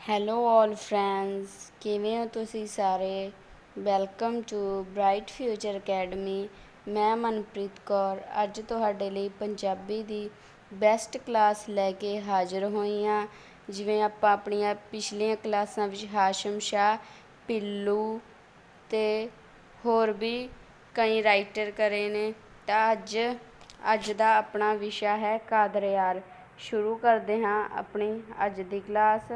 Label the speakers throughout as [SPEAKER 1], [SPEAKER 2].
[SPEAKER 1] Hello ਆਲ friends ਕਿਵੇਂ ਹੋ ਤੁਸੀਂ ਸਾਰੇ? Welcome to Bright Future Academy ਮੈਂ ਮਨਪ੍ਰੀਤ ਕੌਰ, ਅੱਜ ਤੁਹਾਡੇ ਲਈ ਪੰਜਾਬੀ ਦੀ ਬੈਸਟ ਕਲਾਸ ਲੈ ਕੇ ਹਾਜ਼ਰ ਹੋਈ ਹਾਂ। ਜਿਵੇਂ ਆਪਾਂ ਆਪਣੀਆਂ ਪਿਛਲੀਆਂ ਕਲਾਸਾਂ ਵਿੱਚ ਹਾਸ਼ਮ ਸ਼ਾਹ, ਪਿੱਲੂ ਤੇ ਹੋਰ ਵੀ ਕਈ ਰਾਈਟਰ ਕਰੇ ਨੇ। ਤਾਂ ਅੱਜ ਅੱਜ ਦਾ ਆਪਣਾ ਵਿਸ਼ਾ ਹੈ ਕਾਦਰ ਯਾਰ ਸ਼ੁਰੂ ਕਰਦੇ ਹਾਂ ਆਪਣੀ ਅੱਜ ਦੀ ਕਲਾਸ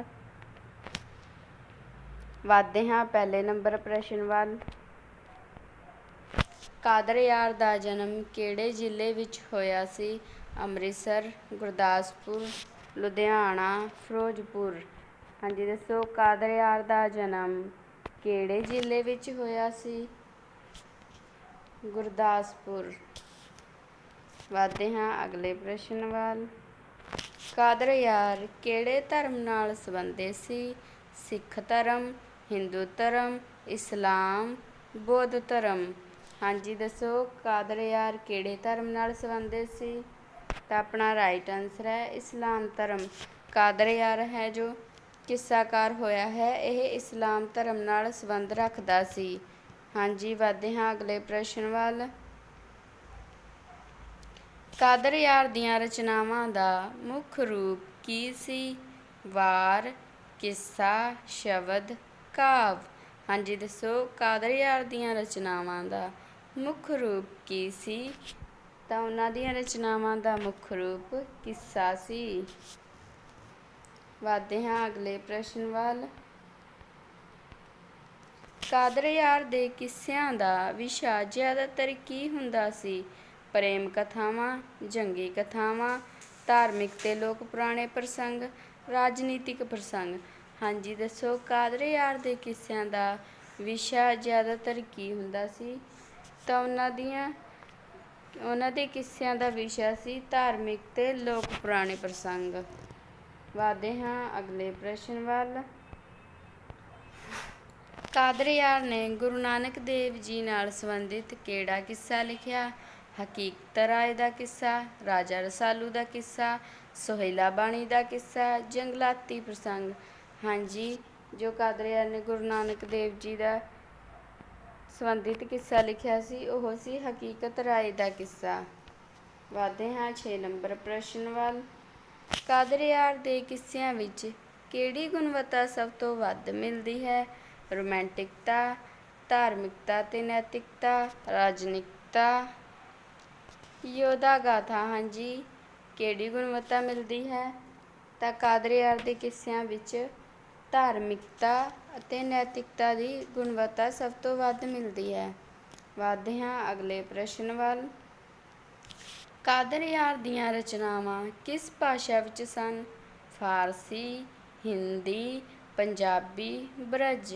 [SPEAKER 1] ਵਧਦੇ ਹਾਂ ਪਹਿਲੇ ਨੰਬਰ ਪ੍ਰਸ਼ਨ ਵੱਲ। ਕਾਦਰ ਯਾਰ ਦਾ ਜਨਮ ਕਿਹੜੇ ਜ਼ਿਲ੍ਹੇ ਵਿੱਚ ਹੋਇਆ ਸੀ? ਅੰਮ੍ਰਿਤਸਰ ਗੁਰਦਾਸਪੁਰ ਲੁਧਿਆਣਾ ਫਿਰੋਜ਼ਪੁਰ। ਹਾਂਜੀ ਦੱਸੋ ਕਾਦਰ ਯਾਰ ਦਾ ਜਨਮ ਕਿਹੜੇ ਜ਼ਿਲ੍ਹੇ ਵਿੱਚ ਹੋਇਆ ਸੀ? ਗੁਰਦਾਸਪੁਰ। ਵਧਦੇ ਹਾਂ ਅਗਲੇ ਪ੍ਰਸ਼ਨ ਵੱਲ। ਕਾਦਰ ਯਾਰ ਕਿਹੜੇ ਧਰਮ ਨਾਲ ਸੰਬੰਧਿਤ ਸੀ? ਸਿੱਖ ਧਰਮ ਹਿੰਦੂ ਧਰਮ ਇਸਲਾਮ ਬੌਧ ਧਰਮ ਹਾਂਜੀ, ਦੱਸੋ, ਕਾਦਰ ਯਾਰ ਕਿਹੜੇ ਧਰਮ ਨਾਲ ਸੰਬੰਧਿਤ ਸੀ? ਤਾਂ ਆਪਣਾ ਰਾਈਟ ਆਨਸਰ ਹੈ ਇਸਲਾਮ ਧਰਮ। ਕਾਦਰ ਯਾਰ ਹੈ ਜੋ ਕਿੱਸਾਕਾਰ ਹੋਇਆ ਹੈ, ਇਹ ਇਸਲਾਮ ਧਰਮ ਨਾਲ ਸੰਬੰਧ ਰੱਖਦਾ ਸੀ। ਹਾਂਜੀ, ਵਧਦੇ ਹਾਂ ਅਗਲੇ ਪ੍ਰਸ਼ਨ ਵੱਲ। ਕਾਦਰ ਯਾਰ ਦੀਆਂ ਰਚਨਾਵਾਂ ਦਾ ਮੁੱਖ ਰੂਪ ਕੀ ਸੀ? ਵਾਰ, ਕਿੱਸਾ, ਸ਼ਬਦ ਕਾਵ। ਹਾਂਜੀ, ਦੱਸੋ ਕਾਦਰ ਯਾਰ ਦੀਆਂ ਰਚਨਾਵਾਂ ਦਾ ਮੁੱਖ ਰੂਪ ਕੀ ਸੀ? ਤਾਂ ਉਹਨਾਂ ਦੀਆਂ ਰਚਨਾਵਾਂ ਦਾ ਮੁੱਖ ਰੂਪ ਕਿੱਸਾ ਸੀ। ਵਧਦੇ ਹਾਂ ਅਗਲੇ ਪ੍ਰਸ਼ਨ ਵੱਲ। ਕਾਦਰ ਯਾਰ ਦੇ ਕਿੱਸਿਆਂ ਦਾ ਵਿਸ਼ਾ ਜ਼ਿਆਦਾਤਰ ਕੀ ਹੁੰਦਾ ਸੀ? ਪ੍ਰੇਮ ਕਥਾਵਾਂ, ਜੰਗੀ ਕਥਾਵਾਂ, ਧਾਰਮਿਕ ਤੇ ਲੋਕ ਪੁਰਾਣੇ ਪ੍ਰਸੰਗ, ਰਾਜਨੀਤਿਕ ਪ੍ਰਸੰਗ। ਹਾਂਜੀ, ਦੱਸੋ, ਕਾਦਰ ਯਾਰ ਦੇ ਕਿੱਸਿਆਂ ਦਾ ਵਿਸ਼ਾ ਜ਼ਿਆਦਾਤਰ ਕੀ ਹੁੰਦਾ ਸੀ? ਤਾਂ ਉਹਨਾਂ ਦੀਆਂ, ਉਹਨਾਂ ਦੇ ਕਿੱਸਿਆਂ ਦਾ ਵਿਸ਼ਾ ਸੀ ਧਾਰਮਿਕ ਤੇ ਲੋਕ ਪੁਰਾਣੇ ਪ੍ਰਸੰਗ। ਵਧਦੇ ਹਾਂ, ਅਗਲੇ ਪ੍ਰਸ਼ਨ ਵੱਲ। ਕਾਦਰ ਯਾਰ ਨੇ ਗੁਰੂ ਨਾਨਕ ਦੇਵ ਜੀ ਨਾਲ ਸੰਬੰਧਿਤ ਕਿਹੜਾ ਕਿੱਸਾ ਲਿਖਿਆ? ਹਕੀਕਤ ਰਾਏ ਦਾ ਕਿੱਸਾ, ਰਾਜਾ ਰਸਾਲੂ ਦਾ ਕਿੱਸਾ, ਸੋਹਿਲਾ ਬਾਣੀ ਦਾ ਕਿੱਸਾ, ਜੰਗਲਾਤੀ ਪ੍ਰਸੰਗ। ਹਾਂਜੀ, ਜੋ ਕਾਦਰ ਨੇ ਗੁਰੂ ਨਾਨਕ ਦੇਵ ਜੀ ਦਾ ਸੰਬੰਧਿਤ ਕਿੱਸਾ ਲਿਖਿਆ ਸੀ, ਉਹ ਸੀ ਹਕੀਕਤ ਰਾਏ ਦਾ ਕਿੱਸਾ। ਵਧਦੇ ਹਾਂ 6 ਨੰਬਰ ਪ੍ਰਸ਼ਨ ਵੱਲ। ਕਾਦਰ ਯਾਰ ਦੇ ਕਿੱਸਿਆਂ ਵਿੱਚ ਕਿਹੜੀ ਗੁਣਵੱਤਾ ਸਭ ਤੋਂ ਵੱਧ ਮਿਲਦੀ ਹੈ? ਰੋਮਾਂਟਿਕਤਾ, ਧਾਰਮਿਕਤਾ ਤੇ ਨੈਤਿਕਤਾ ਰਾਜਨਿਕਤਾ ਯੋਧਾ ਗਾਥਾ ਹਾਂਜੀ, ਕਿਹੜੀ ਗੁਣਵੱਤਾ ਮਿਲਦੀ ਹੈ? ਤਾਂ ਕਾਦਰ ਯਾਰ ਦੇ ਕਿੱਸਿਆਂ ਵਿੱਚ ਧਾਰਮਿਕਤਾ ਅਤੇ ਨੈਤਿਕਤਾ ਦੀ ਗੁਣਵੱਤਾ ਸਭ ਤੋਂ ਵੱਧ ਮਿਲਦੀ ਹੈ। ਵਧਦੇ ਹਾਂ ਅਗਲੇ ਪ੍ਰਸ਼ਨ ਵੱਲ। ਕਾਦਰ ਯਾਰ ਦੀਆਂ ਰਚਨਾਵਾਂ ਕਿਸ ਭਾਸ਼ਾ ਵਿੱਚ ਸਨ? ਫਾਰਸੀ, ਹਿੰਦੀ, ਪੰਜਾਬੀ, ਬ੍ਰਜ।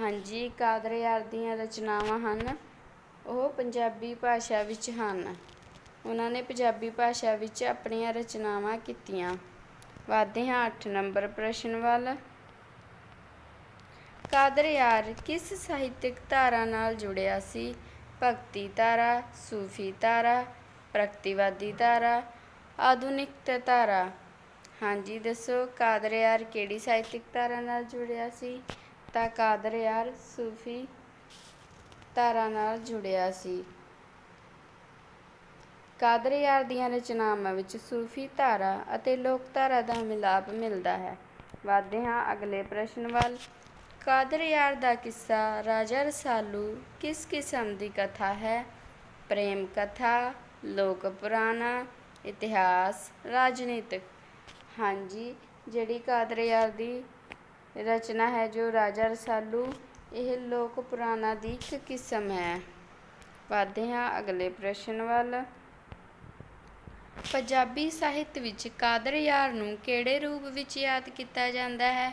[SPEAKER 1] ਹਾਂਜੀ, ਕਾਦਰ ਯਾਰ ਦੀਆਂ ਰਚਨਾਵਾਂ ਹਨ। ਉਹ ਪੰਜਾਬੀ ਭਾਸ਼ਾ ਵਿੱਚ ਹਨ। ਉਹਨਾਂ ਨੇ ਪੰਜਾਬੀ ਭਾਸ਼ਾ ਵਿੱਚ ਆਪਣੀਆਂ ਰਚਨਾਵਾਂ ਕੀਤੀਆਂ। ਵਧਦੇ ਹਾਂ 8 ਨੰਬਰ ਪ੍ਰਸ਼ਨ ਵੱਲ। ਕਾਦਰ ਯਾਰ ਕਿਸ ਸਾਹਿਤਿਕ ਧਾਰਾ ਨਾਲ ਜੁੜਿਆ ਸੀ? ਭਗਤੀ ਧਾਰਾ, ਸੂਫੀ ਧਾਰਾ, ਪ੍ਰਗਤੀਵਾਦੀ ਧਾਰਾ, ਆਧੁਨਿਕ ਧਾਰਾ। ਹਾਂਜੀ, ਦੱਸੋ ਕਾਦਰ ਯਾਰ ਕਿਹੜੀ ਸਾਹਿਤਿਕ ਧਾਰਾ ਨਾਲ ਜੁੜਿਆ ਸੀ? ਤਾਂ ਕਾਦਰ ਯਾਰ ਸੂਫੀ ਧਾਰਾ ਨਾਲ ਜੁੜਿਆ ਸੀ। ਕਾਦਰ ਯਾਰ ਦੀਆਂ ਰਚਨਾਵਾਂ ਵਿੱਚ ਸੂਫੀ ਧਾਰਾ ਅਤੇ ਲੋਕ ਧਾਰਾ ਦਾ ਮਿਲਾਪ ਮਿਲਦਾ ਹੈ। ਵਧਦੇ ਹਾਂ ਅਗਲੇ ਪ੍ਰਸ਼ਨ ਵੱਲ। ਕਾਦਰ ਯਾਰ ਦਾ ਕਿੱਸਾ, ਰਾਜਾ ਰਸਾਲੂ ਕਿਸ ਕਿਸਮ ਦੀ ਕਥਾ ਹੈ? ਪ੍ਰੇਮ ਕਥਾ, ਲੋਕ ਪੁਰਾਣਾ, ਇਤਿਹਾਸ, ਰਾਜਨੀਤਿਕ। ਹਾਂਜੀ, ਜਿਹੜੀ ਕਾਦਰ ਯਾਰ ਦੀ ਰਚਨਾ ਹੈ, ਜੋ ਰਾਜਾ ਰਸਾਲੂ, ਇਹ ਲੋਕ ਪੁਰਾਣਾ ਦੀ ਇੱਕ ਕਿਸਮ ਹੈ। ਵਧਦੇ ਹਾਂ ਅਗਲੇ ਪ੍ਰਸ਼ਨ ਵੱਲ। ਪੰਜਾਬੀ ਸਾਹਿਤ ਵਿੱਚ ਕਾਦਰ ਯਾਰ ਨੂੰ ਕਿਹੜੇ ਰੂਪ ਵਿੱਚ ਯਾਦ ਕੀਤਾ ਜਾਂਦਾ ਹੈ?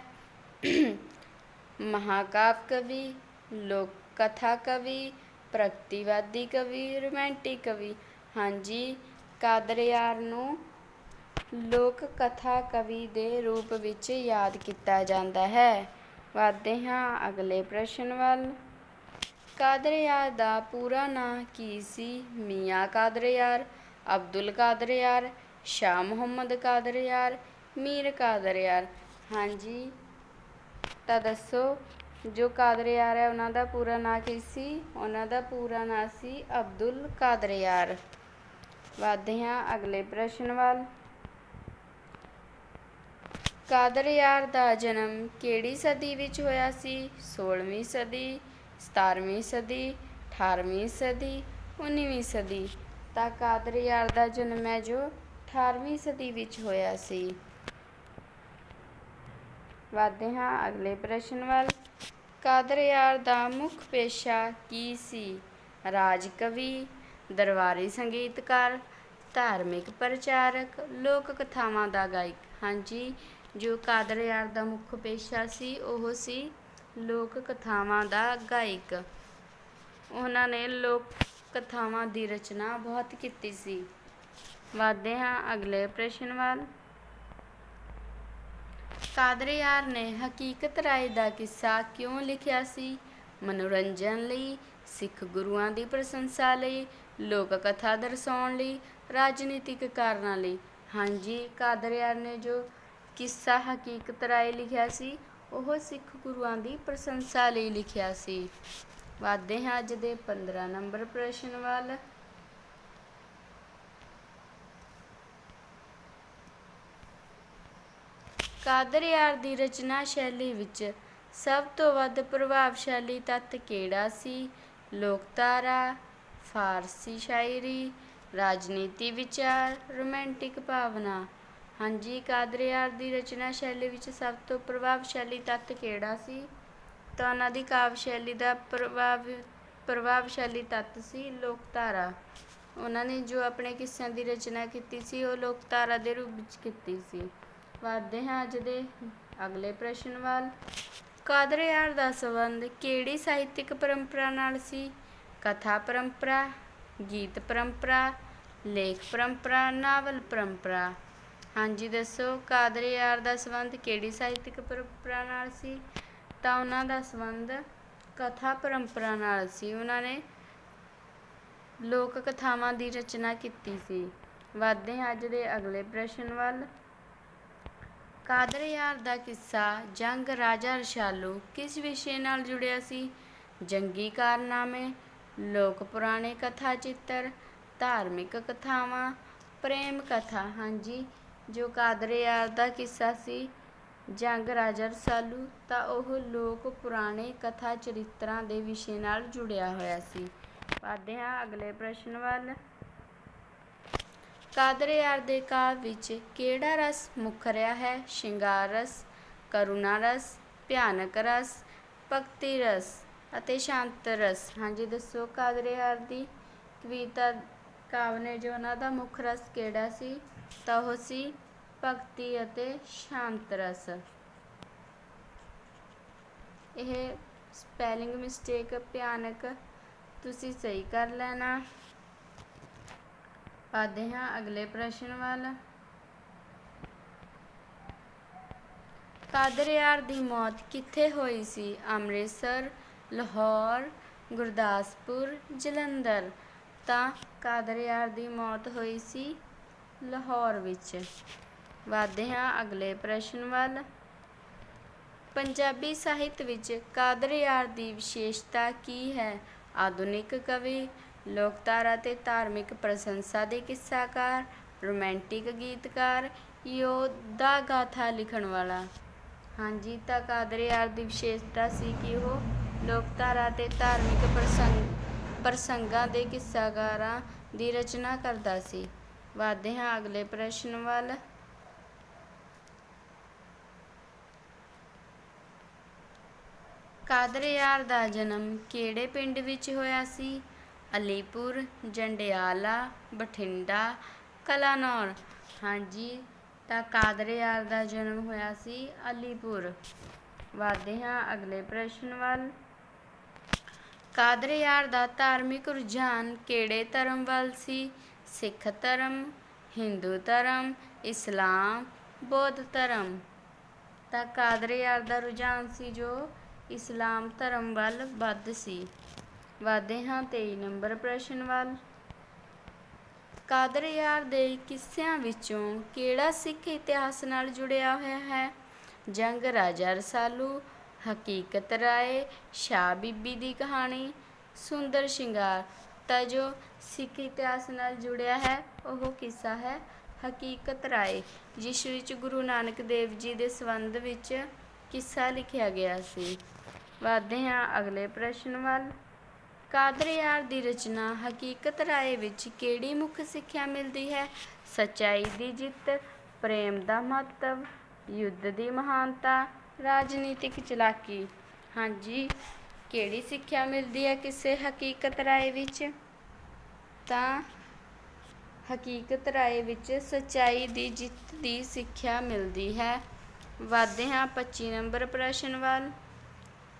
[SPEAKER 1] ਮਹਾਕਾਵ ਕਵੀ ਲੋਕ ਕਥਾ ਕਵੀ ਪ੍ਰਗਤੀਵਾਦੀ ਕਵੀ, ਰੋਮਾਂਟਿਕ ਕਵੀ। ਹਾਂਜੀ ਕਾਦਰ ਯਾਰ ਨੂੰ ਲੋਕ ਕਥਾ ਕਵੀ ਦੇ ਰੂਪ ਵਿੱਚ ਯਾਦ ਕੀਤਾ ਜਾਂਦਾ ਹੈ। ਵਧਦੇ ਹਾਂ ਅਗਲੇ ਪ੍ਰਸ਼ਨ ਵੱਲ। ਕਾਦਰ ਯਾਰ ਦਾ ਪੂਰਾ ਨਾਂ ਕੀ ਸੀ? ਮੀਆਂ ਕਾਦਰ ਯਾਰ ਅਬਦੁਲ ਕਾਦਰ ਯਾਰ ਸ਼ਾਹ ਮੁਹੰਮਦ ਕਾਦਰ ਯਾਰ ਮੀਰ ਕਾਦਰ ਯਾਰ ਹਾਂਜੀ ਤਾਂ ਦੱਸੋ, ਜੋ ਕਾਦਰ ਯਾਰ ਹੈ, ਉਹਨਾਂ ਦਾ ਪੂਰਾ ਨਾਂ ਕੀ ਸੀ? ਉਹਨਾਂ ਦਾ ਪੂਰਾ ਨਾਂ ਸੀ ਅਬਦੁਲ ਕਾਦਰ ਯਾਰ ਵਧਦੇ ਹਾਂ ਅਗਲੇ ਪ੍ਰਸ਼ਨ ਵੱਲ। ਕਾਦਰ ਯਾਰ ਦਾ ਜਨਮ ਕਿਹੜੀ ਸਦੀ ਵਿੱਚ ਹੋਇਆ ਸੀ? 16ਵੀਂ ਸਦੀ 17ਵੀਂ ਸਦੀ 18ਵੀਂ ਸਦੀ 19ਵੀਂ ਸਦੀ। ਤਾਂ ਕਾਦਰ ਯਾਰ ਦਾ ਜਨਮ ਹੈ ਜੋ 18ਵੀਂ ਸਦੀ ਵਿੱਚ ਹੋਇਆ ਸੀ। ਵਧਦੇ ਹਾਂ। ਅਗਲੇ ਪ੍ਰਸ਼ਨ ਵੱਲ। ਕਾਦਰ ਯਾਰ ਦਾ ਮੁੱਖ ਪੇਸ਼ਾ ਕੀ ਸੀ? ਰਾਜ ਕਵੀ, ਦਰਬਾਰੀ ਸੰਗੀਤਕਾਰ, ਧਾਰਮਿਕ ਪ੍ਰਚਾਰਕ, ਲੋਕ ਕਥਾਵਾਂ ਦਾ ਗਾਇਕ। ਹਾਂਜੀ, ਜੋ ਕਾਦਰ ਯਾਰ ਦਾ ਮੁੱਖ ਪੇਸ਼ਾ ਸੀ, ਉਹ ਸੀ ਲੋਕ ਕਥਾਵਾਂ ਦਾ ਗਾਇਕ। ਉਹਨਾਂ ਨੇ ਲੋਕ ਕਥਾਵਾਂ ਦੀ ਰਚਨਾ ਬਹੁਤ ਕੀਤੀ ਸੀ। ਵਧਦੇ ਹਾਂ ਅਗਲੇ ਪ੍ਰਸ਼ਨ ਵੱਲ। ਕਾਦਰਿਆਰ ਨੇ ਹਕੀਕਤ ਰਾਏ ਦਾ ਕਿੱਸਾ ਕਿਉਂ ਲਿਖਿਆ ਸੀ? ਮਨੋਰੰਜਨ ਲਈ, ਸਿੱਖ ਗੁਰੂਆਂ ਦੀ ਪ੍ਰਸ਼ੰਸਾ ਲਈ, ਲੋਕ ਕਥਾ ਦਰਸਾਉਣ ਲਈ, ਰਾਜਨੀਤਿਕ ਕਾਰਨਾਂ ਲਈ। ਹਾਂਜੀ ਕਾਦਰਯਾਰ ਨੇ ਜੋ ਕਿੱਸਾ ਹਕੀਕਤ ਰਾਏ ਲਿਖਿਆ ਸੀ, ਉਹ ਸਿੱਖ ਗੁਰੂਆਂ ਦੀ ਪ੍ਰਸ਼ੰਸਾ ਲਈ ਲਿਖਿਆ ਸੀ। ਵਧਦੇ ਹਾਂ ਅੱਜ ਦੇ 15 ਨੰਬਰ ਪ੍ਰਸ਼ਨ ਵੱਲ। ਕਾਦਰਿਆਰ ਦੀ ਰਚਨਾ ਸ਼ੈਲੀ ਵਿੱਚ ਸਭ ਤੋਂ ਵੱਧ ਪ੍ਰਭਾਵਸ਼ਾਲੀ ਤੱਤ ਕਿਹੜਾ ਸੀ? ਲੋਕਧਾਰਾ, ਫਾਰਸੀ ਸ਼ਾਇਰੀ, ਰਾਜਨੀਤੀ ਵਿਚਾਰ, ਰੋਮਾਂਟਿਕ ਭਾਵਨਾ। ਹਾਂਜੀ, ਕਾਦਰਿਆਰ ਦੀ ਰਚਨਾ ਸ਼ੈਲੀ ਵਿੱਚ ਸਭ ਤੋਂ ਪ੍ਰਭਾਵਸ਼ਾਲੀ ਤੱਤ ਕਿਹੜਾ ਸੀ? ਤਾਂ ਉਹਨਾਂ ਦੀ ਕਾਵਿ ਸ਼ੈਲੀ ਦਾ ਪ੍ਰਭਾਵ, ਪ੍ਰਭਾਵਸ਼ਾਲੀ ਤੱਤ ਸੀ ਲੋਕਧਾਰਾ। ਉਹਨਾਂ ਨੇ ਜੋ ਆਪਣੇ ਕਿੱਸਿਆਂ ਦੀ ਰਚਨਾ ਕੀਤੀ ਸੀ, ਉਹ ਲੋਕਧਾਰਾ ਦੇ ਰੂਪ ਵਿੱਚ ਕੀਤੀ ਸੀ। ਵਧਦੇ ਹਾਂ ਅੱਜ ਦੇ ਅਗਲੇ ਪ੍ਰਸ਼ਨ ਵੱਲ। ਕਾਦਰ ਯਾਰ ਦਾ ਸੰਬੰਧ ਕਿਹੜੀ ਸਾਹਿਤਿਕ ਪਰੰਪਰਾ ਨਾਲ ਸੀ? ਕਥਾ ਪਰੰਪਰਾ, ਗੀਤ ਪਰੰਪਰਾ, ਲੇਖ ਪਰੰਪਰਾ, ਨਾਵਲ ਪਰੰਪਰਾ। ਹਾਂਜੀ, ਦੱਸੋ ਕਾਦਰ ਯਾਰ ਦਾ ਸੰਬੰਧ ਕਿਹੜੀ ਸਾਹਿਤਿਕ ਪਰੰਪਰਾ ਨਾਲ ਸੀ? ਤਾਂ ਉਹਨਾਂ ਦਾ ਸੰਬੰਧ ਕਥਾ ਪਰੰਪਰਾ ਨਾਲ ਸੀ। ਉਹਨਾਂ ਨੇ ਲੋਕ ਕਥਾਵਾਂ ਦੀ ਰਚਨਾ ਕੀਤੀ ਸੀ। ਵਧਦੇ ਹਾਂ ਅੱਜ ਦੇ ਅਗਲੇ ਪ੍ਰਸ਼ਨ ਵੱਲ। ਕਾਦਰ ਯਾਰ ਦਾ ਕਿੱਸਾ, ਜੰਗ ਰਾਜਾ ਰਸਾਲੂ ਕਿਸ ਵਿਸ਼ੇ ਨਾਲ ਜੁੜਿਆ ਸੀ? ਜੰਗੀ ਕਾਰਨਾਮੇ, ਲੋਕ ਪੁਰਾਣੇ ਕਥਾ ਚਿੱਤਰ, ਧਾਰਮਿਕ ਕਥਾਵਾਂ, ਪ੍ਰੇਮ ਕਥਾ। ਹਾਂਜੀ, ਜੋ ਕਾਦਰ ਯਾਰ ਦਾ ਕਿੱਸਾ ਸੀ, ਜੰਗ ਰਾਜਾ ਰਸਾਲੂ ਤਾਂ ਉਹ ਲੋਕ ਪੁਰਾਣੇ ਕਥਾ ਚਰਿੱਤਰਾਂ ਦੇ ਵਿਸ਼ੇ ਨਾਲ ਜੁੜਿਆ ਹੋਇਆ ਸੀ। ਵਧਦੇ ਹਾਂ ਅਗਲੇ ਪ੍ਰਸ਼ਨ ਵੱਲ। ਕਾਦਰ ਕਾਦਰਿਆਰ ਦੇ ਕਾਵਿ ਵਿੱਚ ਕਿਹੜਾ ਰਸ ਮੁੱਖ ਰਿਹਾ ਹੈ? ਸ਼ਿੰਗਾਰ ਰਸ, ਕਰੁਣਾ ਰਸ, ਭਿਆਨਕ ਰਸ, ਭਗਤੀ ਰਸ ਅਤੇ ਸ਼ਾਂਤ ਰਸ। ਹਾਂਜੀ, ਦੱਸੋ ਕਾਦਰ ਕਾਦਰਿਆਰ ਦੀ ਕਵਿਤਾ, ਕਾਵਿ ਨੇ ਜੋ ਉਹਨਾਂ ਦਾ ਮੁੱਖ ਰਸ ਕਿਹੜਾ ਸੀ? ਤਾਂ ਉਹ ਸੀ ਭਗਤੀ ਅਤੇ ਸ਼ਾਂਤ ਰਸ। ਇਹ ਸਪੈਲਿੰਗ ਮਿਸਟੇਕ ਭਿਆਨਕ, ਤੁਸੀਂ ਸਹੀ ਕਰ ਲੈਣਾ। ਆਦੇ ਹਾਂ ਅਗਲੇ ਪ੍ਰਸ਼ਨ ਵੱਲ। ਕਾਦਰਿਆਰ ਦੀ ਮੌਤ ਕਿੱਥੇ ਹੋਈ ਸੀ? ਅੰਮ੍ਰਿਤਸਰ, ਲਾਹੌਰ, ਗੁਰਦਾਸਪੁਰ, ਜਲੰਧਰ। ਤਾਂ ਕਾਦਰਿਆਰ ਦੀ ਮੌਤ ਹੋਈ ਸੀ ਲਾਹੌਰ ਵਿੱਚ। ਵਧਦੇ ਹਾਂ ਅਗਲੇ ਪ੍ਰਸ਼ਨ ਵੱਲ। ਪੰਜਾਬੀ ਸਾਹਿਤ ਵਿੱਚ ਕਾਦਰਿਆਰ ਦੀ ਵਿਸ਼ੇਸ਼ਤਾ ਕੀ ਹੈ? ਆਧੁਨਿਕ ਕਵੀ ਲੋਕਧਾਰਾ ਅਤੇ ਧਾਰਮਿਕ ਪ੍ਰਸ਼ੰਸਾ ਦੇ ਕਿੱਸਾਕਾਰ, ਰੋਮਾਂਟਿਕ ਗੀਤਕਾਰ, ਯੋਧਾ ਗਾਥਾ ਲਿਖਣ ਵਾਲਾ। ਹਾਂਜੀ, ਤਾਂ ਕਾਦਰਿਆਰ ਦੀ ਵਿਸ਼ੇਸ਼ਤਾ ਸੀ ਕਿ ਉਹ ਲੋਕਧਾਰਾ ਅਤੇ ਧਾਰਮਿਕ ਪ੍ਰਸੰਗ, ਪ੍ਰਸੰਗਾਂ ਦੇ ਕਿੱਸਾਕਾਰਾਂ ਦੀ ਰਚਨਾ ਕਰਦਾ ਸੀ। ਵਧਦੇ ਹਾਂ, ਅਗਲੇ ਪ੍ਰਸ਼ਨ ਵੱਲ। ਕਾਦਰਿਆਰ ਦਾ ਜਨਮ ਕਿਹੜੇ ਪਿੰਡ ਵਿੱਚ ਹੋਇਆ ਸੀ? ਅਲੀਪੁਰ, ਜੰਡਿਆਲਾ, ਬਠਿੰਡਾ, ਕਲਾਨੌਰ। ਹਾਂਜੀ, ਤਾਂ ਕਾਦਰਿਆਰ ਦਾ ਜਨਮ ਹੋਇਆ ਸੀ ਅਲੀਪੁਰ। ਵਧਦੇ ਹਾਂ ਅਗਲੇ ਪ੍ਰਸ਼ਨ ਵੱਲ। ਕਾਦਰਿਆਰ ਦਾ ਧਾਰਮਿਕ ਰੁਝਾਨ ਕਿਹੜੇ ਧਰਮ ਵੱਲ ਸੀ? ਸਿੱਖ ਧਰਮ, ਹਿੰਦੂ ਧਰਮ, ਇਸਲਾਮ, ਬੌਧ ਧਰਮ। ਤਾਂ ਕਾਦਰਿਆਰ ਦਾ ਰੁਝਾਨ ਸੀ ਜੋ ਇਸਲਾਮ ਧਰਮ ਵੱਲ ਵੱਧ ਸੀ। ਵਧਦੇ ਹਾਂ 23 ਨੰਬਰ ਪ੍ਰਸ਼ਨ ਵੱਲ। ਕਾਦਰ ਯਾਰ ਦੇ ਕਿੱਸਿਆਂ ਵਿੱਚੋਂ ਕਿਹੜਾ ਸਿੱਖ ਇਤਿਹਾਸ ਨਾਲ ਜੁੜਿਆ ਹੋਇਆ ਹੈ? ਜੰਗ ਰਾਜਾ ਰਸਾਲੂ, ਹਕੀਕਤ ਰਾਏ, ਸ਼ਾਹ ਬੀਬੀ ਦੀ ਕਹਾਣੀ, ਸੁੰਦਰ ਸ਼ਿੰਗਾਰ। ਤਾਂ ਜੋ ਸਿੱਖ ਇਤਿਹਾਸ ਨਾਲ ਜੁੜਿਆ ਹੈ, ਉਹ ਕਿੱਸਾ ਹੈ? ਹਕੀਕਤ ਰਾਏ, ਜਿਸ ਵਿੱਚ ਗੁਰੂ ਨਾਨਕ ਦੇਵ ਜੀ ਦੇ ਸੰਬੰਧ ਵਿੱਚ ਕਿੱਸਾ ਲਿਖਿਆ ਗਿਆ ਸੀ। ਵਧਦੇ ਹਾਂ ਅਗਲੇ ਪ੍ਰਸ਼ਨ ਵੱਲ। ਕਾਦਰ ਯਾਰ ਦੀ ਰਚਨਾ ਹਕੀਕਤ ਰਾਏ ਵਿੱਚ ਕਿਹੜੀ ਮੁੱਖ ਸਿੱਖਿਆ ਮਿਲਦੀ ਹੈ? ਸੱਚਾਈ ਦੀ ਜਿੱਤ, ਪ੍ਰੇਮ ਦਾ ਮਹੱਤਵ, ਯੁੱਧ ਦੀ ਮਹਾਨਤਾ, ਰਾਜਨੀਤਿਕ ਚਲਾਕੀ। ਹਾਂਜੀ, ਕਿਹੜੀ ਸਿੱਖਿਆ ਮਿਲਦੀ ਹੈ ਕਿਸੇ ਹਕੀਕਤ ਰਾਏ ਵਿੱਚ? ਤਾਂ ਹਕੀਕਤ ਰਾਏ ਵਿੱਚ ਸੱਚਾਈ ਦੀ ਜਿੱਤ ਦੀ ਸਿੱਖਿਆ ਮਿਲਦੀ ਹੈ। ਵਧਦੇ ਹਾਂ 25 ਨੰਬਰ ਪ੍ਰਸ਼ਨ ਵੱਲ।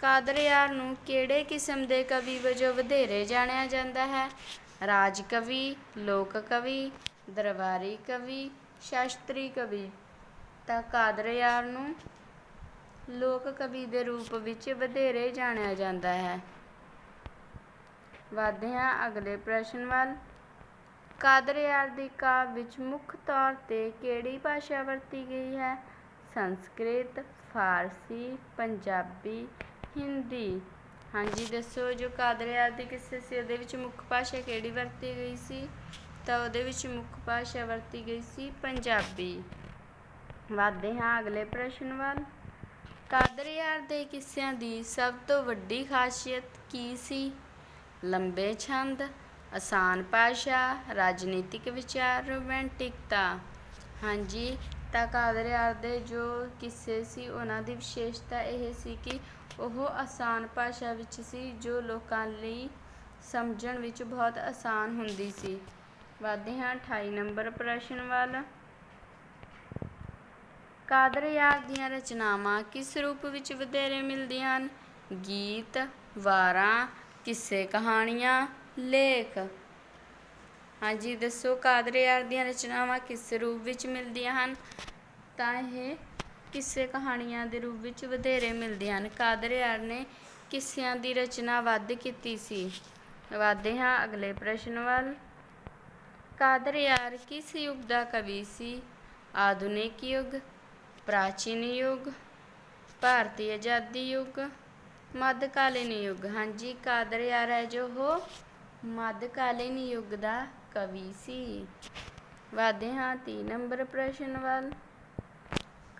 [SPEAKER 1] ਕਾਦਰਯਾਰ ਨੂੰ ਕਿਹੜੇ ਕਿਸਮ ਦੇ ਕਵੀ ਵਜੋਂ ਵਧੇਰੇ ਜਾਣਿਆ ਜਾਂਦਾ ਹੈ? ਰਾਜ ਕਵੀ, ਲੋਕ ਕਵੀ, ਦਰਬਾਰੀ ਕਵੀ, ਸ਼ਾਸਤਰੀ ਕਵੀ। ਤਾਂ ਕਾਦਰਯਾਰ ਨੂੰ ਲੋਕ ਕਵੀ ਦੇ ਰੂਪ ਵਿੱਚ ਵਧੇਰੇ ਜਾਣਿਆ ਜਾਂਦਾ ਹੈ। ਵਧਦੇ ਹਾਂ ਅਗਲੇ ਪ੍ਰਸ਼ਨ ਵੱਲ। ਕਾਦਰਯਾਰ ਦੀ ਕਾਵਿ ਵਿੱਚ ਮੁੱਖ ਤੌਰ ਤੇ ਕਿਹੜੀ ਭਾਸ਼ਾ ਵਰਤੀ ਗਈ ਹੈ? ਸੰਸਕ੍ਰਿਤ, ਫਾਰਸੀ, ਪੰਜਾਬੀ ਹਿੰਦੀ। ਹਾਂਜੀ, ਦੱਸੋ, ਜੋ ਕਾਦਰਿਆਰ ਦੇ ਕਿੱਸੇ ਸੀ ਉਹਦੇ ਵਿੱਚ ਮੁੱਖ ਭਾਸ਼ਾ ਕਿਹੜੀ ਵਰਤੀ ਗਈ ਸੀ? ਤਾਂ ਉਹਦੇ ਵਿੱਚ ਮੁੱਖ ਭਾਸ਼ਾ ਵਰਤੀ ਗਈ ਸੀ ਪੰਜਾਬੀ। ਵਧਦੇ ਹਾਂ, ਅਗਲੇ ਪ੍ਰਸ਼ਨ ਵੱਲ। ਕਾਦਰਿਆਰ ਦੇ ਕਿੱਸਿਆਂ ਦੀ ਸਭ ਤੋਂ ਵੱਡੀ ਖਾਸੀਅਤ ਕੀ ਸੀ? ਲੰਬੇ ਛੰਦ, ਆਸਾਨ ਭਾਸ਼ਾ, ਰਾਜਨੀਤਿਕ ਵਿਚਾਰ, ਰੋਮਾਂਟਿਕਤਾ। ਹਾਂਜੀ, ਤਾਂ ਕਾਦਰਿਆਰ ਦੇ ਜੋ ਕਿੱਸੇ ਸੀ, ਉਹਨਾਂ ਦੀ ਵਿਸ਼ੇਸ਼ਤਾ ਇਹ ਸੀ ਕਿ ਉਹ ਆਸਾਨ ਭਾਸ਼ਾ ਵਿੱਚ ਸੀ, ਜੋ ਲੋਕਾਂ ਲਈ ਸਮਝਣ ਵਿੱਚ ਬਹੁਤ ਆਸਾਨ ਹੁੰਦੀ ਸੀ। ਵਧਦੇ ਹਾਂ 28 ਨੰਬਰ ਪ੍ਰਸ਼ਨ ਵੱਲ। ਯਾਰ ਦੀਆਂ ਰਚਨਾਵਾਂ ਕਿਸ ਰੂਪ ਵਿੱਚ ਵਧੇਰੇ ਮਿਲਦੀਆਂ ਹਨ? ਗੀਤ, ਵਾਰਾਂ, ਕਿੱਸੇ ਕਹਾਣੀਆਂ, ਲੇਖ। ਹਾਂਜੀ, ਦੱਸੋ ਕਾਦਰ ਯਾਰ ਦੀਆਂ ਰਚਨਾਵਾਂ ਕਿਸ ਰੂਪ ਵਿੱਚ ਮਿਲਦੀਆਂ ਹਨ? ਤਾਂ ਇਹ ਕਿੱਸੇ ਕਹਾਣੀਆਂ ਦੇ ਰੂਪ ਵਿੱਚ ਵਧੇਰੇ ਮਿਲਦੇ ਹਨ। ਕਾਦਰਿਆਰ ਨੇ ਕਿੱਸਿਆਂ ਦੀ ਰਚਨਾ ਵੱਧ ਕੀਤੀ ਸੀ। ਵਧਦੇ ਹਾਂ ਅਗਲੇ ਪ੍ਰਸ਼ਨ ਵੱਲ। ਕਾਦਰਿਆਰ ਕਿਸ ਯੁੱਗ ਦਾ ਕਵੀ ਸੀ? ਆਧੁਨਿਕ ਯੁੱਗ, ਪ੍ਰਾਚੀਨ ਯੁੱਗ, ਭਾਰਤੀ ਆਜ਼ਾਦੀ ਯੁੱਗ, ਮੱਧਕਾਲੀਨ ਯੁੱਗ। ਹਾਂਜੀ, ਕਾਦਰਿਆਰ ਹੈ ਜੋ ਉਹ ਮੱਧਕਾਲੀਨ ਯੁੱਗ ਦਾ ਕਵੀ ਸੀ। ਵਧਦੇ ਹਾਂ 3 ਨੰਬਰ ਪ੍ਰਸ਼ਨ ਵੱਲ।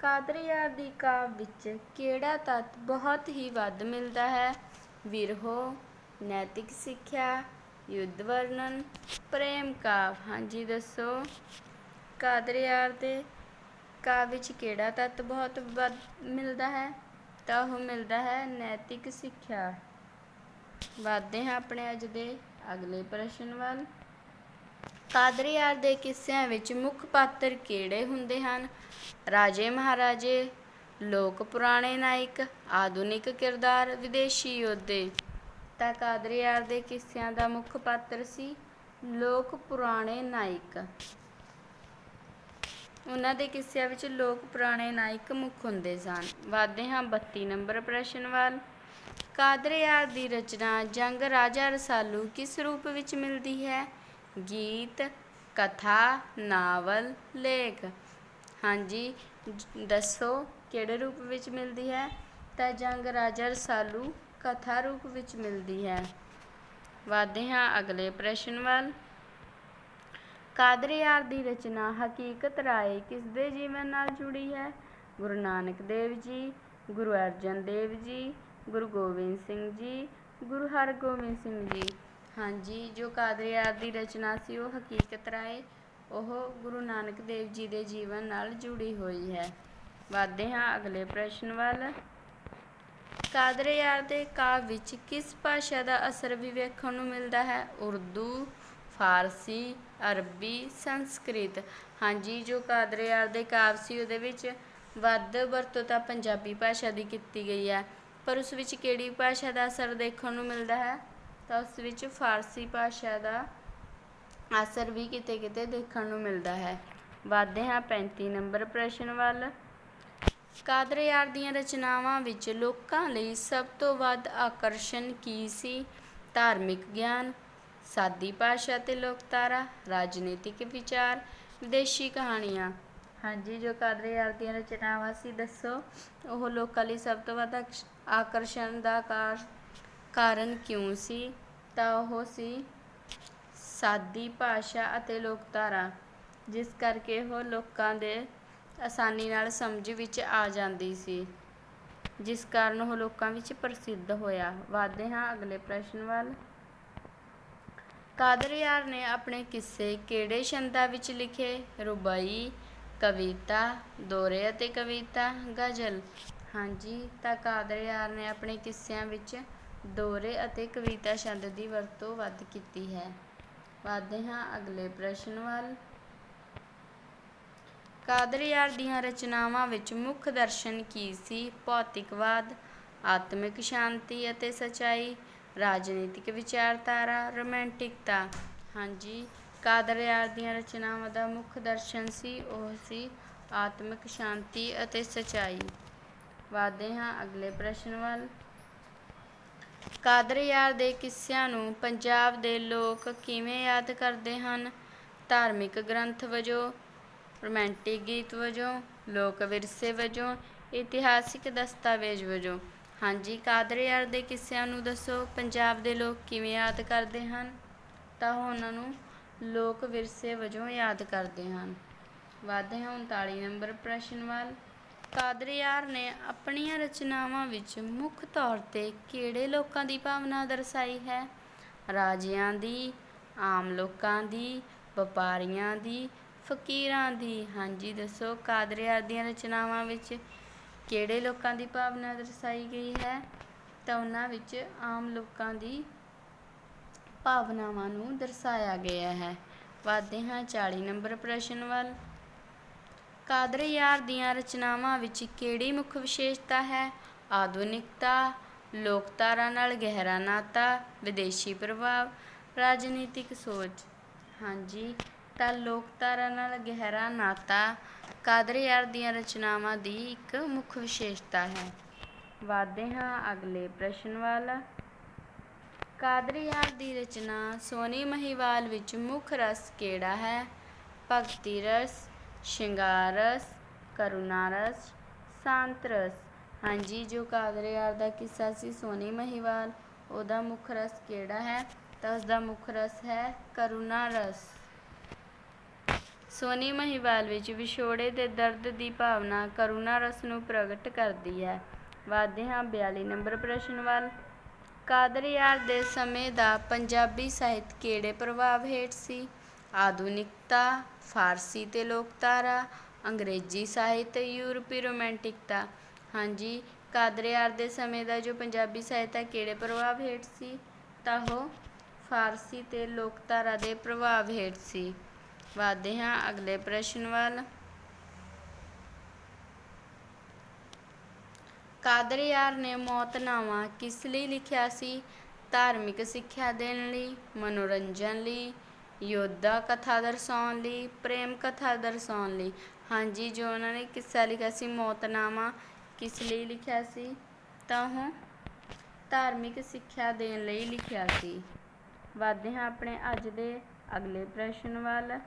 [SPEAKER 1] ਕਾਦਰਿਆਰ ਦੀ ਕਾਵਿ ਵਿੱਚ ਕਿਹੜਾ ਤੱਤ ਬਹੁਤ ਹੀ ਵੱਧ ਮਿਲਦਾ ਹੈ? ਵਿਰਹੋ ਨੈਤਿਕ ਸਿੱਖਿਆ, ਯੁੱਧ ਵਰਣਨ, ਪ੍ਰੇਮ ਕਾਵ। ਹਾਂਜੀ, ਦੱਸੋ। ਕਾਦਰਿਆਰ ਦੇ ਕਾਵਿ ਵਿੱਚ ਕਿਹੜਾ ਤੱਤ ਬਹੁਤ ਵੱਧ ਮਿਲਦਾ ਹੈ? ਤਾਂ ਉਹ ਮਿਲਦਾ ਹੈ ਨੈਤਿਕ ਸਿੱਖਿਆ। ਵਧਦੇ ਹਾਂ ਆਪਣੇ ਅੱਜ ਦੇ ਅਗਲੇ ਪ੍ਰਸ਼ਨ ਵੱਲ। ਕਾਦਰਿਆਰ ਦੇ ਕਿੱਸਿਆਂ ਵਿੱਚ ਮੁੱਖ ਪਾਤਰ ਕਿਹੜੇ ਹੁੰਦੇ ਹਨ? ਰਾਜੇ ਮਹਾਰਾਜੇ, ਲੋਕ ਪੁਰਾਣੇ ਨਾਇਕ, ਆਧੁਨਿਕ ਕਿਰਦਾਰ, ਵਿਦੇਸ਼ੀ ਯੋਧੇ। ਤਾਂ ਕਾਦਰਿਆਰ ਦੇ ਕਿੱਸਿਆਂ ਦਾ ਮੁੱਖ ਪਾਤਰ ਸੀ ਲੋਕ ਪੁਰਾਣੇ ਨਾਇਕ। ਉਹਨਾਂ ਦੇ ਕਿੱਸਿਆਂ ਵਿੱਚ ਲੋਕ ਪੁਰਾਣੇ ਨਾਇਕ ਮੁੱਖ ਹੁੰਦੇ ਸਨ। ਵਧਦੇ ਹਾਂ 32 ਨੰਬਰ ਪ੍ਰਸ਼ਨ ਵੱਲ। ਕਾਦਰਿਆਰ ਦੀ ਰਚਨਾ ਜੰਗ ਰਾਜਾ ਰਸਾਲੂ ਕਿਸ ਰੂਪ ਵਿੱਚ ਮਿਲਦੀ ਹੈ? ਗੀਤ, ਕਥਾ, ਨਾਵਲ, ਲੇਖ। ਹਾਂਜੀ ਦੱਸੋ ਕਿਹੜੇ ਰੂਪ ਵਿੱਚ ਮਿਲਦੀ ਹੈ? ਤਾਂ ਜੰਗ ਰਾਜਾ ਰਸਾਲੂ ਕਥਾ ਰੂਪ ਵਿੱਚ ਮਿਲਦੀ ਹੈ। ਵਧਦੇ ਹਾਂ ਅਗਲੇ ਪ੍ਰਸ਼ਨ ਵੱਲ। ਕਾਦਰਿਆਰ ਦੀ ਰਚਨਾ ਹਕੀਕਤ ਰਾਏ ਕਿਸ ਦੇ ਜੀਵਨ ਨਾਲ ਜੁੜੀ ਹੈ? ਗੁਰੂ ਨਾਨਕ ਦੇਵ ਜੀ, ਗੁਰੂ ਅਰਜਨ ਦੇਵ ਜੀ, ਗੁਰੂ ਗੋਬਿੰਦ ਸਿੰਘ ਜੀ, ਗੁਰੂ ਹਰਗੋਬਿੰਦ ਸਿੰਘ ਜੀ। ਹਾਂਜੀ, ਜੋ ਕਾਦਰਿਆਰ ਦੀ ਰਚਨਾ ਸੀ, ਉਹ ਹਕੀਕਤ ਰਾਏ, ਉਹ ਗੁਰੂ ਨਾਨਕ ਦੇਵ ਜੀ ਦੇ ਜੀਵਨ ਨਾਲ ਜੁੜੀ ਹੋਈ ਹੈ। ਵਧਦੇ ਹਾਂ ਅਗਲੇ ਪ੍ਰਸ਼ਨ ਵੱਲ। ਕਾਦਰਿਆਰ ਦੇ ਕਾਵਿ ਵਿੱਚ ਕਿਸ ਭਾਸ਼ਾ ਦਾ ਅਸਰ ਵੀ ਵੇਖਣ ਨੂੰ ਮਿਲਦਾ ਹੈ? ਉਰਦੂ, ਫਾਰਸੀ, ਅਰਬੀ, ਸੰਸਕ੍ਰਿਤ। ਹਾਂਜੀ, ਜੋ ਕਾਦਰਿਆਰ ਦੇ ਕਾਵਿ ਸੀ, ਉਹਦੇ ਵਿੱਚ ਵੱਧ ਵਰਤੋਂ ਤਾਂ ਪੰਜਾਬੀ ਭਾਸ਼ਾ ਦੀ ਕੀਤੀ ਗਈ ਹੈ, ਪਰ ਉਸ ਵਿੱਚ ਕਿਹੜੀ ਭਾਸ਼ਾ ਦਾ ਅਸਰ ਦੇਖਣ ਨੂੰ ਮਿਲਦਾ ਹੈ? ਤਾਂ ਉਸ ਵਿੱਚ ਫਾਰਸੀ ਭਾਸ਼ਾ ਦਾ ਅਸਰ ਵੀ ਕਿਤੇ ਕਿਤੇ ਦੇਖਣ ਨੂੰ ਮਿਲਦਾ ਹੈ। ਵਧਦੇ ਹਾਂ 35 ਨੰਬਰ ਪ੍ਰਸ਼ਨ ਵੱਲ। ਕਾਦਰ ਯਾਰ ਦੀਆਂ ਰਚਨਾਵਾਂ ਵਿੱਚ ਲੋਕਾਂ ਲਈ ਸਭ ਤੋਂ ਵੱਧ ਆਕਰਸ਼ਣ ਕੀ ਸੀ? ਧਾਰਮਿਕ ਗਿਆਨ, ਸਾਦੀ ਭਾਸ਼ਾ ਤੇ ਲੋਕਤਾਰਾ ਰਾਜਨੀਤਿਕ ਵਿਚਾਰ, ਵਿਦੇਸ਼ੀ ਕਹਾਣੀਆਂ। ਹਾਂਜੀ, ਜੋ ਕਾਦਰ ਯਾਰ ਦੀਆਂ ਰਚਨਾਵਾਂ ਸੀ, ਦੱਸੋ। ਉਹ ਲੋਕਾਂ ਲਈ ਸਭ ਤੋਂ ਵੱਧ ਆਕਰਸ਼ਣ ਦਾ ਕਾਰ- ਕਾਰਨ ਕਿਉਂ ਸੀ? ਤਾਂ ਉਹ ਸੀ ਸਾਦੀ ਭਾਸ਼ਾ ਅਤੇ ਲੋਕਧਾਰਾ, ਜਿਸ ਕਰਕੇ ਉਹ ਲੋਕਾਂ ਦੇ ਆਸਾਨੀ ਨਾਲ ਸਮਝ ਵਿੱਚ ਆ ਜਾਂਦੀ ਸੀ। ਜਿਸ ਕਾਰਨ ਉਹ ਲੋਕਾਂ ਵਿੱਚ ਪ੍ਰਸਿੱਧ ਹੋਇਆ। ਵਧਦੇ ਹਾਂ, ਅਗਲੇ ਪ੍ਰਸ਼ਨ ਵੱਲ। ਕਾਦਰ ਯਾਰ ਨੇ ਆਪਣੇ ਕਿੱਸੇ ਕਿਹੜੇ ਛੰਦਾਂ ਵਿੱਚ ਲਿਖੇ? ਰੁਬਾਈ, ਕਵਿਤਾ, ਦੋਰੇ ਅਤੇ ਕਵਿਤਾ, ਗਜ਼ਲ। ਹਾਂਜੀ, ਤਾਂ ਕਾਦਰ ਯਾਰ ਨੇ ਆਪਣੇ ਕਿੱਸਿਆਂ ਵਿੱਚ ਦੋਰੇ ਅਤੇ ਕਵਿਤਾ ਛੰਦ ਦੀ ਵਰਤੋਂ ਵੱਧ ਕੀਤੀ ਹੈ। ਵਧਦੇ ਹਾਂ ਅਗਲੇ ਪ੍ਰਸ਼ਨ ਵੱਲ। ਕਾਦਰਯਾਰ ਦੀਆਂ ਰਚਨਾਵਾਂ ਵਿੱਚ ਮੁੱਖ ਦਰਸ਼ਨ ਕੀ ਸੀ? ਭੌਤਿਕਵਾਦ, ਆਤਮਿਕ ਸ਼ਾਂਤੀ ਅਤੇ ਸਚਾਈ, ਰਾਜਨੀਤਿਕ ਵਿਚਾਰਧਾਰਾ, ਰੋਮਾਂਟਿਕਤਾ। ਹਾਂਜੀ ਕਾਦਰਯਾਰ ਦੀਆਂ ਰਚਨਾਵਾਂ ਦਾ ਮੁੱਖ ਦਰਸ਼ਨ ਸੀ, ਉਹ ਸੀ ਆਤਮਿਕ ਸ਼ਾਂਤੀ ਅਤੇ ਸਚਾਈ। ਵਧਦੇ ਹਾਂ ਅਗਲੇ ਪ੍ਰਸ਼ਨ ਵੱਲ। ਕਾਦਰ ਯਾਰ ਦੇ ਕਿੱਸਿਆਂ ਨੂੰ ਪੰਜਾਬ ਦੇ ਲੋਕ ਕਿਵੇਂ ਯਾਦ ਕਰਦੇ ਹਨ? ਧਾਰਮਿਕ ਗ੍ਰੰਥ ਵਜੋਂ, ਰੋਮਾਂਟਿਕ ਗੀਤ ਵਜੋਂ, ਲੋਕ ਵਿਰਸੇ ਵਜੋਂ, ਇਤਿਹਾਸਿਕ ਦਸਤਾਵੇਜ਼ ਵਜੋਂ। ਹਾਂਜੀ, ਕਾਦਰ ਯਾਰ ਦੇ ਕਿੱਸਿਆਂ ਨੂੰ ਦੱਸੋ, ਪੰਜਾਬ ਦੇ ਲੋਕ ਕਿਵੇਂ ਯਾਦ ਕਰਦੇ ਹਨ? ਤਾਂ ਉਹਨਾਂ ਨੂੰ ਲੋਕ ਵਿਰਸੇ ਵਜੋਂ ਯਾਦ ਕਰਦੇ ਹਨ। ਵਧਦੇ ਹਾਂ 39 ਨੰਬਰ, ਪ੍ਰਸ਼ਨ ਵੱਲ। ਕਾਦਰਯਾਰ ਨੇ ਆਪਣੀਆਂ ਰਚਨਾਵਾਂ ਵਿੱਚ ਮੁੱਖ ਤੌਰ ਤੇ ਕਿਹੜੇ ਲੋਕਾਂ ਦੀ ਭਾਵਨਾ ਦਰਸਾਈ ਹੈ? ਰਾਜਿਆਂ ਦੀ, ਆਮ ਲੋਕਾਂ ਦੀ, ਵਪਾਰੀਆਂ ਦੀ, ਫਕੀਰਾਂ ਦੀ। ਹਾਂਜੀ, ਦੱਸੋ ਕਾਦਰਯਾਰ ਦੀਆਂ ਰਚਨਾਵਾਂ ਵਿੱਚ ਕਿਹੜੇ ਲੋਕਾਂ ਦੀ ਭਾਵਨਾ ਦਰਸਾਈ ਗਈ ਹੈ? ਤਾਂ ਉਹਨਾਂ ਵਿੱਚ ਆਮ ਲੋਕਾਂ ਦੀ ਭਾਵਨਾਵਾਂ ਨੂੰ ਦਰਸਾਇਆ ਗਿਆ ਹੈ। ਵਧਦੇ ਹਾਂ 40 ਨੰਬਰ ਪ੍ਰਸ਼ਨ ਵੱਲ। ਕਾਦਰ ਯਾਰ ਦੀਆਂ ਰਚਨਾਵਾਂ ਵਿੱਚ ਕਿਹੜੀ ਮੁੱਖ ਵਿਸ਼ੇਸ਼ਤਾ ਹੈ? ਆਧੁਨਿਕਤਾ, ਲੋਕਧਾਰਾ ਨਾਲ ਗਹਿਰਾ ਨਾਤਾ, ਵਿਦੇਸ਼ੀ ਪ੍ਰਭਾਵ, ਰਾਜਨੀਤਿਕ ਸੋਚ। ਹਾਂਜੀ, ਤਾਂ ਲੋਕਧਾਰਾ ਨਾਲ ਗਹਿਰਾ ਨਾਤਾ ਕਾਦਰ ਯਾਰ ਦੀਆਂ ਰਚਨਾਵਾਂ ਦੀ ਇੱਕ ਮੁੱਖ ਵਿਸ਼ੇਸ਼ਤਾ ਹੈ। ਵਧਦੇ ਹਾਂ ਅਗਲੇ ਪ੍ਰਸ਼ਨ ਵੱਲ। ਕਾਦਰ ਯਾਰ ਦੀ ਰਚਨਾ ਸੋਨੀ ਮਹੀਵਾਲ ਵਿੱਚ ਮੁੱਖ ਰਸ ਕਿਹੜਾ ਹੈ? ਭਗਤੀ ਰਸ ਸ਼ਿੰਗਾਰ ਰਸ ਕਰੁਣਾ ਰਸ ਸ਼ਾਂਤ ਰਸ ਹਾਂਜੀ, ਜੋ ਕਾਦਰਯਾਰ ਦਾ ਕਿੱਸਾ ਸੀ, ਸੋਨੀ ਮਹੀਵਾਲ, ਉਹਦਾ ਮੁੱਖ ਰਸ ਕਿਹੜਾ ਹੈ? ਤਾਂ ਉਸਦਾ ਮੁੱਖ ਰਸ ਹੈ ਕਰੁਣਾ ਰਸ ਸੋਨੀ ਮਹੀਵਾਲ ਵਿੱਚ ਵਿਛੋੜੇ ਦੇ ਦਰਦ ਦੀ ਭਾਵਨਾ ਕਰੁਣਾ ਰਸ ਨੂੰ ਪ੍ਰਗਟ ਕਰਦੀ ਹੈ। ਵਧਦੇ ਹਾਂ 42 ਨੰਬਰ ਪ੍ਰਸ਼ਨ ਵੱਲ। ਕਾਦਰਯਾਰ ਦੇ ਸਮੇਂ ਦਾ ਪੰਜਾਬੀ ਸਾਹਿਤ ਕਿਹੜੇ ਪ੍ਰਭਾਵ ਹੇਠ ਸੀ? ਆਧੁਨਿਕਤਾ, ਫਾਰਸੀ ਅਤੇ ਲੋਕਧਾਰਾ, ਅੰਗਰੇਜ਼ੀ ਸਾਹਿਤ ਯੂਰਪੀ ਰੋਮੈਂਟਿਕਤਾ। ਹਾਂਜੀ ਕਾਦਰਯਾਰ ਦੇ ਸਮੇਂ ਦਾ ਜੋ ਪੰਜਾਬੀ ਸਾਹਿਤ ਹੈ, ਕਿਹੜੇ ਪ੍ਰਭਾਵ ਹੇਠ ਸੀ? ਤਾਂ ਉਹ ਫਾਰਸੀ ਤੇ ਲੋਕਧਾਰਾ ਦੇ ਪ੍ਰਭਾਵ ਹੇਠ ਸੀ। ਵਧਦੇ ਹਾਂ, ਅਗਲੇ ਪ੍ਰਸ਼ਨ ਵੱਲ। ਕਾਦਰਯਾਰ ਨੇ ਮੌਤਨਾਮਾ ਕਿਸ ਲਈ ਲਿਖਿਆ ਸੀ? ਧਾਰਮਿਕ ਸਿੱਖਿਆ ਦੇਣ ਲਈ, ਮਨੋਰੰਜਨ ਲਈ ਯੋਧਾ ਕਥਾ ਦਰਸਾਉਣ ਲਈ, ਪ੍ਰੇਮ ਕਥਾ ਦਰਸਾਉਣ ਲਈ। ਹਾਂਜੀ, ਜੋ ਉਹਨਾਂ ਨੇ ਕਿੱਸਾ ਲਿਖਿਆ ਸੀ, ਮੌਤਨਾਮਾ ਕਿਸ ਲਈ ਲਿਖਿਆ ਸੀ? ਤਾਂ ਉਹ ਧਾਰਮਿਕ ਸਿੱਖਿਆ ਦੇਣ ਲਈ ਲਿਖਿਆ ਸੀ। ਵਧਦੇ ਹਾਂ ਆਪਣੇ ਅੱਜ ਦੇ ਅਗਲੇ ਪ੍ਰਸ਼ਨ ਵੱਲ।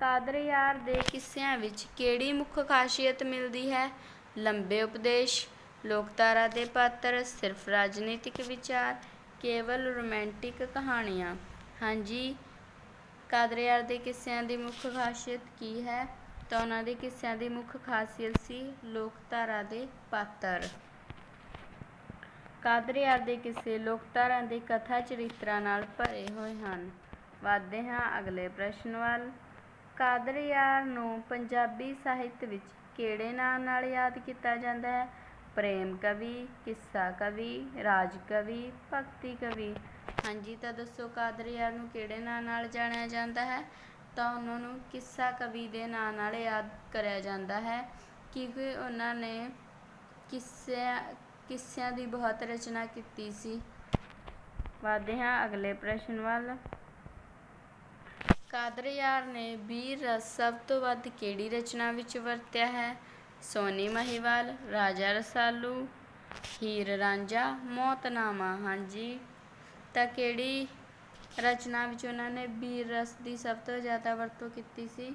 [SPEAKER 1] ਕਾਦਰ ਯਾਰ ਦੇ ਕਿੱਸਿਆਂ ਵਿੱਚ ਕਿਹੜੀ ਮੁੱਖ ਖਾਸੀਅਤ ਮਿਲਦੀ ਹੈ? ਲੰਬੇ ਉਪਦੇਸ਼ ਲੋਕਧਾਰਾ ਦੇ ਪਾਤਰ ਸਿਰਫ ਰਾਜਨੀਤਿਕ ਵਿਚਾਰ, ਕੇਵਲ ਰੋਮਾਂਟਿਕ ਕਹਾਣੀਆਂ। ਹਾਂਜੀ ਕਾਦਰਯਾਰ ਦੇ ਕਿੱਸਿਆਂ ਦੀ ਮੁੱਖ ਖਾਸੀਅਤ ਕੀ ਹੈ? ਤਾਂ ਉਹਨਾਂ ਦੇ ਕਿੱਸਿਆਂ ਦੀ ਮੁੱਖ ਖਾਸੀਅਤ ਸੀ ਲੋਕਧਾਰਾ ਦੇ ਪਾਤਰ। ਕਾਦਰਯਾਰ ਦੇ ਕਿੱਸੇ ਲੋਕਧਾਰਾ ਦੇ ਕਥਾ ਚਰਿੱਤਰਾਂ ਨਾਲ ਭਰੇ ਹੋਏ ਹਨ। ਵੱਧਦੇ ਹਾਂ ਅਗਲੇ ਪ੍ਰਸ਼ਨ ਵੱਲ। ਕਾਦਰਯਾਰ ਨੂੰ ਪੰਜਾਬੀ ਸਾਹਿਤ ਵਿੱਚ ਕਿਹੜੇ ਨਾਂ ਨਾਲ ਯਾਦ ਕੀਤਾ ਜਾਂਦਾ ਹੈ? ਪ੍ਰੇਮ ਕਵੀ, ਕਿੱਸਾ ਕਵੀ, ਰਾਜ ਕਵੀ, ਭਗਤੀ ਕਵੀ। ਹਾਂਜੀ, ਤਾਂ ਦੱਸੋ ਕਾਦਰਯਾਰ ਨੂੰ ਕਿਹੜੇ ਨਾਂ ਨਾਲ ਜਾਣਿਆ ਜਾਂਦਾ ਹੈ? ਤਾਂ ਉਹਨਾਂ ਨੂੰ ਕਿੱਸਾ ਕਵੀ ਦੇ ਨਾਂ ਨਾਲ ਯਾਦ ਕਰਿਆ ਜਾਂਦਾ ਹੈ, ਕਿਉਂਕਿ ਉਹਨਾਂ ਨੇ ਕਿੱਸਿਆਂ ਕਿੱਸਿਆਂ ਦੀ ਬਹੁਤ ਰਚਨਾ ਕੀਤੀ ਸੀ। ਵਧਦੇ ਹਾਂ, ਅਗਲੇ ਪ੍ਰਸ਼ਨ ਵੱਲ। ਕਾਦਰਯਾਰ ਨੇ ਵੀਰ ਰਸ ਸਭ ਤੋਂ ਵੱਧ ਕਿਹੜੀ ਰਚਨਾ ਵਿੱਚ ਵਰਤਿਆ ਹੈ? ਸੋਨੀ ਮਹੀਵਾਲ, ਰਾਜਾ ਰਸਾਲੂ, ਹੀਰ ਰਾਂਝਾ, ਮੌਤਨਾਮਾ, ਹਾਂਜੀ। ਤਾਂ ਕਿਹੜੀ ਰਚਨਾ ਵਿੱਚ ਉਹਨਾਂ ਨੇ ਵੀਰ ਰਸ ਦੀ ਸਭ ਤੋਂ ਜ਼ਿਆਦਾ ਵਰਤੋਂ ਕੀਤੀ ਸੀ?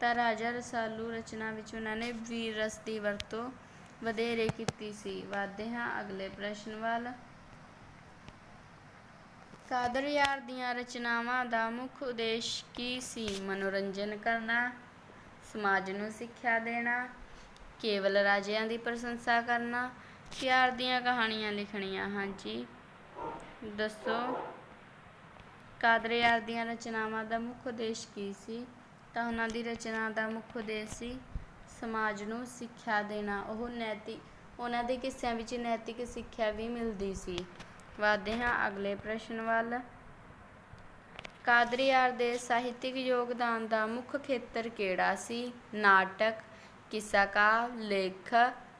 [SPEAKER 1] ਤਾਂ ਰਾਜਾ ਰਸਾਲੂ ਰਚਨਾ ਵਿੱਚ ਉਹਨਾਂ ਨੇ ਵੀਰ ਰਸ ਦੀ ਵਰਤੋਂ ਵਧੇਰੇ ਕੀਤੀ ਸੀ। ਵਧਦੇ ਹਾਂ, ਅਗਲੇ ਪ੍ਰਸ਼ਨ ਵੱਲ। ਕਾਦਰ ਯਾਰ ਦੀਆਂ ਰਚਨਾਵਾਂ ਦਾ ਮੁੱਖ ਉਦੇਸ਼ ਕੀ ਸੀ? ਮਨੋਰੰਜਨ ਕਰਨਾ, ਸਮਾਜ ਨੂੰ ਸਿੱਖਿਆ ਦੇਣਾ ਕੇਵਲ ਰਾਜਿਆਂ ਦੀ ਪ੍ਰਸ਼ੰਸਾ ਕਰਨਾ, ਪਿਆਰ ਦੀਆਂ ਕਹਾਣੀਆਂ ਲਿਖਣੀਆਂ, ਹਾਂਜੀ। ਦੱਸੋ ਕਾਦਰ ਦੀਆਂ ਰਚਨਾਵਾਂ ਦਾ ਮੁੱਖ ਉਦੇਸ਼ ਕੀ ਸੀ? ਤਾਂ ਉਹਨਾਂ ਦੀ ਰਚਨਾ ਦਾ ਮੁੱਖ ਉਦੇਸ਼ ਸੀ ਸਮਾਜ ਨੂੰ ਸਿੱਖਿਆ ਦੇਣਾ। ਉਹ ਨੈਤਿਕ ਉਹਨਾਂ ਦੇ ਕਿੱਸਿਆਂ ਵਿੱਚ ਨੈਤਿਕ ਸਿੱਖਿਆ ਵੀ ਮਿਲਦੀ ਸੀ। ਵਧਦੇ ਹਾਂ ਅਗਲੇ ਪ੍ਰਸ਼ਨ ਵੱਲ। ਕਾਦਰੀਆਰ ਦੇ ਸਾਹਿਤਿਕ ਯੋਗਦਾਨ ਦਾ ਮੁੱਖ ਖੇਤਰ ਕਿਹੜਾ ਸੀ? ਨਾਟਕ ਕਿੱਸਾ ਕਾਵ ਲੇਖ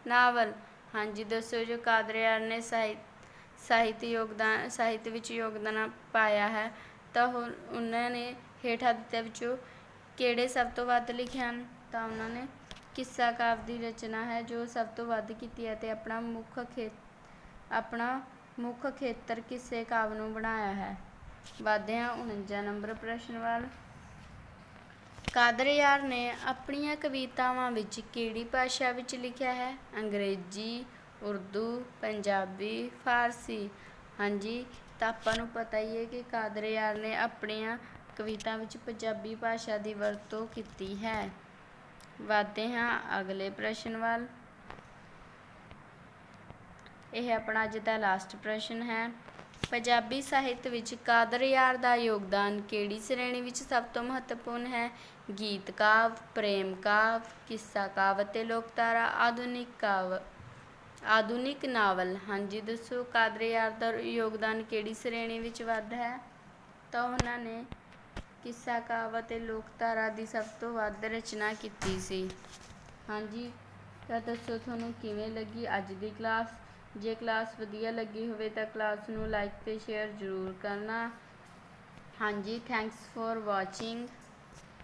[SPEAKER 1] ਨਾਵਲ। ਹਾਂਜੀ, ਦੱਸੋ ਜੋ ਕਾਦਰੀਆਰ ਨੇ ਸਾਹਿਤ ਸਾਹਿਤ ਯੋਗਦਾਨ, ਸਾਹਿਤ ਵਿੱਚ ਯੋਗਦਾਨ ਪਾਇਆ ਹੈ, ਤਾਂ ਉਹਨਾਂ ਨੇ ਹੇਠਾਂ ਦਿੱਤੇ ਵਿੱਚੋਂ ਕਿਹੜੇ ਸਭ ਤੋਂ ਵੱਧ ਲਿਖੇ ਹਨ? ਤਾਂ ਉਹਨਾਂ ਨੇ ਕਿੱਸਾ ਕਾਵ ਦੀ ਰਚਨਾ ਹੈ, ਜੋ ਸਭ ਤੋਂ ਵੱਧ ਕੀਤੀ ਹੈ ਤੇ ਆਪਣਾ ਮੁੱਖ ਖੇ, ਆਪਣਾ ਮੁੱਖ ਖੇਤਰ ਕਿੱਸੇ ਕਾਵ ਨੂੰ ਬਣਾਇਆ ਹੈ। ਵਧਦੇ ਹਾਂ 49 ਨੰਬਰ ਪ੍ਰਸ਼ਨ ਵੱਲ। ਕਾਦਰ ਯਾਰ ਨੇ ਆਪਣੀਆਂ ਕਵਿਤਾਵਾਂ ਵਿੱਚ ਕਿਹੜੀ ਭਾਸ਼ਾ ਵਿੱਚ ਲਿਖਿਆ ਹੈ? ਅੰਗਰੇਜ਼ੀ, ਉਰਦੂ, ਪੰਜਾਬੀ, ਫਾਰਸੀ। ਹਾਂਜੀ, ਤਾਂ ਆਪਾਂ ਨੂੰ ਪਤਾ ਹੀ ਹੈ ਕਿ ਕਾਦਰ ਯਾਰ ਨੇ ਆਪਣੀਆਂ ਕਵਿਤਾ ਵਿੱਚ ਪੰਜਾਬੀ ਭਾਸ਼ਾ ਦੀ ਵਰਤੋਂ ਕੀਤੀ ਹੈ। ਵਧਦੇ ਹਾਂ, ਅਗਲੇ ਪ੍ਰਸ਼ਨ ਵੱਲ। ਇਹ ਆਪਣਾ ਅੱਜ ਦਾ ਲਾਸਟ ਪ੍ਰਸ਼ਨ ਹੈ। ਪੰਜਾਬੀ ਸਾਹਿਤ ਵਿੱਚ ਕਾਦਰ ਯਾਰ ਦਾ ਯੋਗਦਾਨ ਕਿਹੜੀ ਸ਼੍ਰੇਣੀ ਵਿੱਚ ਸਭ ਤੋਂ ਮਹੱਤਵਪੂਰਨ ਹੈ? ਗੀਤ ਕਾਵ, ਪ੍ਰੇਮ ਕਾਵਿ, ਕਿੱਸਾ ਕਾਵਿ ਅਤੇ ਲੋਕਧਾਰਾ ਆਧੁਨਿਕ ਕਾਵ। ਆਧੁਨਿਕ ਨਾਵਲ, ਹਾਂਜੀ ਦੱਸੋ ਕਾਦਰ ਯਾਰ ਦਾ ਯੋਗਦਾਨ ਕਿਹੜੀ ਸ਼੍ਰੇਣੀ ਵਿੱਚ ਵੱਧ ਹੈ? ਤਾਂ ਉਹਨਾਂ ਨੇ ਕਿੱਸਾ ਕਾਵਿ ਅਤੇ ਲੋਕਧਾਰਾ ਦੀ ਸਭ ਤੋਂ ਵੱਧ ਰਚਨਾ ਕੀਤੀ ਸੀ। ਹਾਂਜੀ, ਤਾਂ ਦੱਸੋ ਤੁਹਾਨੂੰ ਕਿਵੇਂ ਲੱਗੀ ਅੱਜ ਦੀ ਕਲਾਸ? ਜੇ ਕਲਾਸ ਵਧੀਆ ਲੱਗੀ ਹੋਵੇ ਤਾਂ ਕਲਾਸ ਨੂੰ ਲਾਈਕ ਤੇ ਸ਼ੇਅਰ ਜ਼ਰੂਰ ਕਰਨਾ। ਹਾਂਜੀ ਥੈਂਕਸ ਫॉर ਵਾਚਿੰਗ